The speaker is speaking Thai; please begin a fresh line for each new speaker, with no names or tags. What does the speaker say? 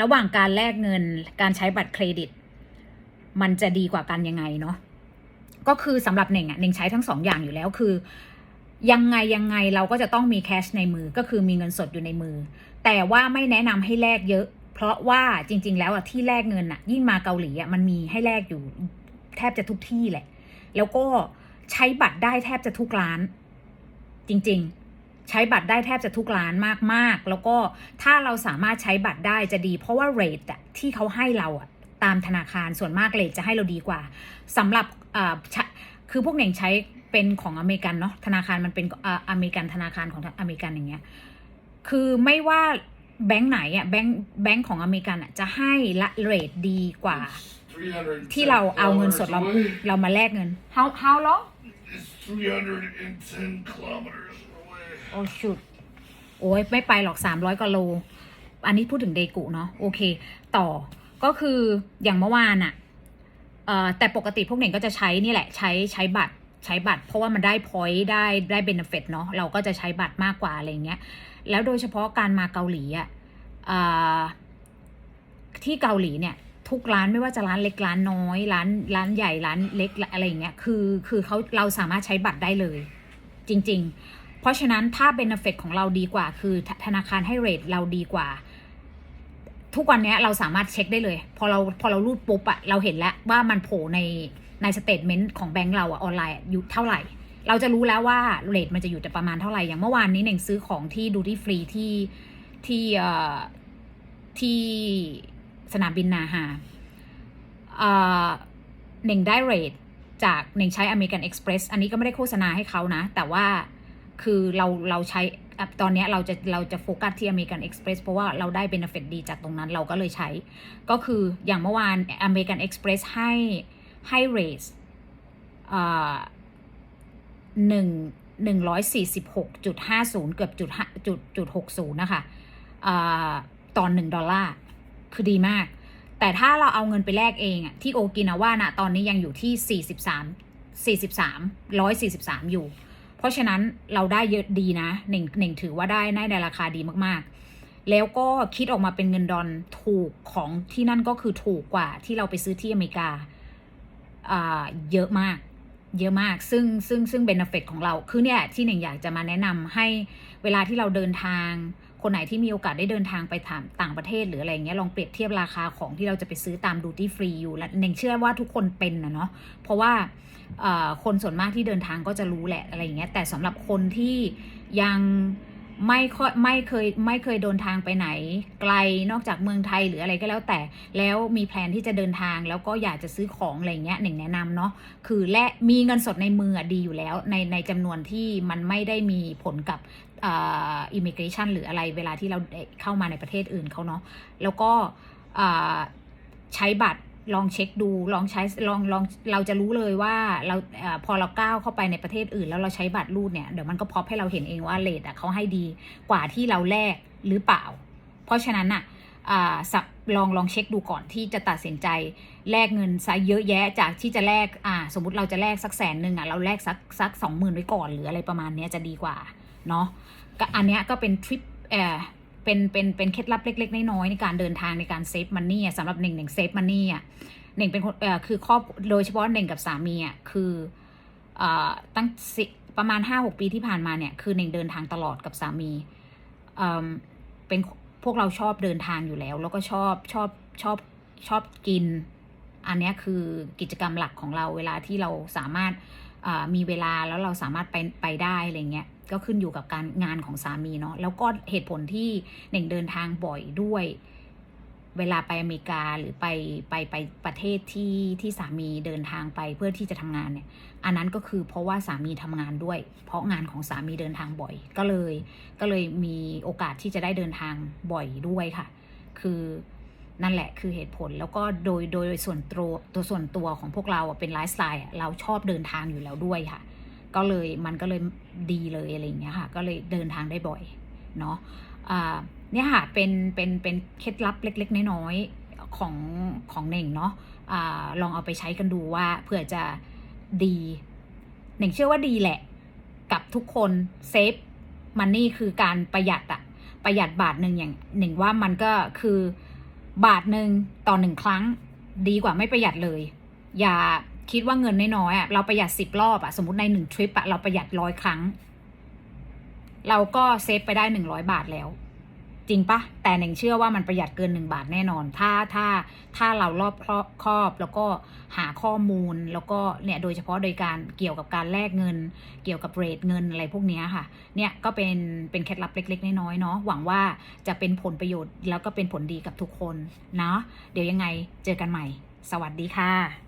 ระหว่างการแลกเงินการใช้บัตรเครดิต มันจะดีกว่ากันยังไงเนาะก็คือสำหรับเน่งอะเน่งใช้ทั้งสองอย่างอยู่แล้วคือ ยังไงยังไงเราก็จะต้องมีแคชในมือก็คือมีเงินสดอยู่ในมือ แต่ว่าไม่แนะนำให้แลกเยอะ เพราะว่าจริง ๆ แล้วอะที่แลกเงินอะยิ่งมาเกาหลีอะมันมีให้แลกอยู่แทบจะทุกที่แหละ แล้วก็ใช้บัตรได้แทบจะทุกร้าน จริง ๆ ใช้บัตรได้แทบจะทุกร้านมากๆ แล้วก็ถ้าเราสามารถใช้บัตรได้จะดี เพราะว่าเรทอะที่เขาให้เราอะตามธนาคารส่วนมากเรทจะให้เราดีกว่าสำหรับอ่าใช้คือพวกเน่งใช้เป็นของอเมริกันเนาะธนาคารมันเป็นอ่าอเมริกันธนาคารของอเมริกันอย่างเงี้ยคือไม่ว่าแบงค์ไหนอะแบงค์แบงค์ของอเมริกันอะจะให้ละเรทดีกว่า ที่เราเอาเงินสดเราเรามาแลกเงิน how how long โอ้ชุดโอ้ยไม่ไปหรอกสามร้อยกว่าโล อันนี้พูดถึงเดกุเนาะโอเค ต่อก็คืออย่างเมื่อวานอะแต่ปกติพวกเน่งก็จะใช้นี่แหละ ใช้ใช้บัตรใช้บัตร เพราะว่ามันได้พอยต์ได้ได้เบนฟิตเนาะเราก็จะใช้บัตรมากกว่าอะไรเงี้ยแล้วโดยเฉพาะการมาเกาหลีอะอที่เกาหลีเนี่ยทุกร้านไม่ว่าจะร้านเล็กร้านน้อยร้านร้านใหญ่ร้านเล็กอะไรอย่างเงี้ยคือคือเขาเราสามารถใช้บัตรได้เลย จริง ๆ เพราะฉะนั้นถ้าเบนฟิตของเราดีกว่า คือธนาคารให้เรทเราดีกว่า ทุกวันนี้เราสามารถเช็คได้เลย พอเราพอเรารูดปุ๊บอะเราเห็นแล้วว่ามันโผล่ในในสเตทเมนต์ของแบงก์เราอะออนไลน์อะอยู่เท่าไหร่ เราจะรู้แล้วว่าเรทมันจะอยู่แต่ประมาณเท่าไหร่ อย่างเมื่อวานนี้เน่งซื้อของที่ดูที่ฟรีที่ที่เอ่อที่สนามบินนาฮาเอ่อเน่งได้เรทจากเน่งใช้ American Express อันนี้ก็ไม่ได้โฆษณาให้เขานะ แต่ว่า คือเราเราใช้อะตอนนี้เราจะเราจะโฟกัสที่ American Express เพราะว่าเราได้ benefit ดีจากตรงนั้นเราก็เลยใช้ ก็คืออย่างเมื่อวาน American Express ให้ให้เรทเอ่อหนึ่งหนึ่งร้อยสี่สิบหกจุดห้าศูนย์เกือบจุดห้าจุดจุดหกศูนย์นะคะอ่าตอนหนึ่งดอลลาร์ คือดีมาก แต่ถ้าเราเอาเงินไปแลกเองอะที่โอกินาว่านะตอนนี้ยังอยู่ที่สี่สิบสามสี่สิบสามร้อยสี่สิบสามอยู่ เพราะฉะนั้นเราได้เยอะดีนะหนึ่งหนึ่งถือว่าได้ในราคาดีมากๆ แล้วก็คิดออกมาเป็นเงินดอลถูกของที่นั่นก็คือถูกกว่าที่เราไปซื้อที่อเมริกาเยอะมาก เยอะมาก ซึ่งซึ่งซึ่งเบนเฟตของเรา คือเนี่ยที่หนึ่งอยากจะมาแนะนำให้เวลาที่เราเดินทาง คนไหนที่มีโอกาสได้เดินทางไปถามต่างประเทศหรืออะไรเงี้ยลองเปรียบเทียบราคาของที่เราจะไปซื้อตามดูตี้ฟรีอยู่และหนึ่งเชื่อว่าทุกคนเป็นนะเนาะเพราะว่าคนส่วนมากที่เดินทางก็จะรู้แหละอะไรเงี้ยแต่สำหรับคนที่ยัง ไม่ค่อยไม่เคยไม่เคยเดินทางไปไหน ไกลนอกจากเมืองไทยหรืออะไรก็แล้วแต่แล้วมีแพลนที่จะเดินทางแล้วก็อยากจะซื้อของอะไรเงี้ยหนึ่งแนะนำเนาะคือและมีเงินสดในมือดีอยู่แล้วในในจำนวนที่มันไม่ได้มีผลกับอ่าอิมิเกรชันหรืออะไรเวลาที่เราเข้ามาในประเทศอื่นเขาเนาะแล้วก็อ่าใช้บัตร ลองเช็คดูลองใช้ลองลองเราจะรู้เลยว่าเราอพอเราก้าวเข้าไปในประเทศอื่น แล้วเราใช้บัตรรูดเนี่ยเดี๋ยวมันก็พอให้เราเห็นเองว่าเลทอะเขาให้ดีกว่าที่เราแลกหรือเปล่า เพราะฉะนั้นอะอลองลองเช็คดูก่อนที่จะตัดสินใจแลกเงินซะเยอะแยะจากที่จะแลกอ่าสมมติเราจะแลกสักแสนหนึ่งอะเราแลกสักสักสองหมื่นไว้ก่อนหรืออะไรประมาณเนี้ยจะดีกว่าเนาะก็อันเนี้ยก็เป็นทริปเออ เป็นเป็นเป็นเคล็ดลับเล็ก ๆ น้อยๆในการเดินทางในการเซฟมันนี่สำหรับหนึ่งหนึ่งเซฟมันนี่อะหนึ่งเป็นคนเอ่อคือครอบโดยเฉพาะหนึ่งกับสามีอะคือเอ่อตั้งสิประมาณห้าหกปีที่ผ่านมาเนี่ยคือหนึ่งเดินทางตลอดกับสามีเอ่อเป็นพวกเราชอบเดินทางอยู่แล้ว แล้วก็ชอบชอบชอบชอบกิน อันเนี้ยคือกิจกรรมหลักของเราเวลาที่เราสามารถ มีเวลาแล้วเราสามารถไปไปได้อะไรเงี้ยก็ขึ้นอยู่กับการงานของสามีเนาะแล้วก็เหตุผลที่หน่งเดินทางบ่อยด้วย เวลาไปอเมริกาหรือไปไปไปประเทศที่ที่สามีเดินทางไปเพื่อที่จะทำงานเนี่ย อันนั้นก็คือเพราะว่าสามีทำงานด้วย เพราะงานของสามีเดินทางบ่อย ก็เลย ก็เลยมีโอกาสที่จะได้เดินทางบ่อยด้วยค่ะ คือ นั่นแหละคือเหตุผลแล้วก็โดยโดยส่วนตัวตัวส่วนตัวของพวกเราเป็นไลฟ์สไตล์เราชอบเดินทางอยู่แล้วด้วยค่ะ ก็เลยมันก็เลยดีเลยอะไรอย่างเงี้ยค่ะ ก็เลยเดินทางได้บ่อยเนาะเนี่ยค่ะเป็นเป็นเป็นเคล็ดลับเล็ก ๆ น้อยๆของของเน่งเนาะอ่าลองเอาไปใช้กันดูว่าเผื่อจะดีเน่งเชื่อว่าดีแหละ กับทุกคนเซฟมันนี่คือการประหยัดอะประหยัดบาทหนึ่งอย่างหนึ่งว่ามันก็คือ บาทหนึ่งต่อหนึ่งครั้ง ดีกว่าไม่ประหยัดเลย อย่าคิดว่าเงินน้อยๆอะเราประหยัดสิบรอบอะสมมติในหนึ่งทริปอะเราประหยัดร้อยครั้ง เราก็เซฟไปได้หนึ่งร้อยบาทแล้ว จริงปะแต่หนึ่งเชื่อว่ามันประหยัดเกินหนึ่งบาทแน่นอน ถ้าถ้าถ้าเรารอบครอบแล้วก็หาข้อมูลแล้วก็เนี่ยโดยเฉพาะโดยการเกี่ยวกับการแลกเงิน เกี่ยวกับเรทเงินอะไรพวกนี้ค่ะเนี่ยก็เป็นเป็นเคล็ดลับเล็ก ๆ น้อยๆเนาะหวังว่าจะเป็นผลประโยชน์แล้วก็เป็นผลดีกับทุกคนเนาะเดี๋ยวยังไงเจอกันใหม่ สวัสดีค่ะ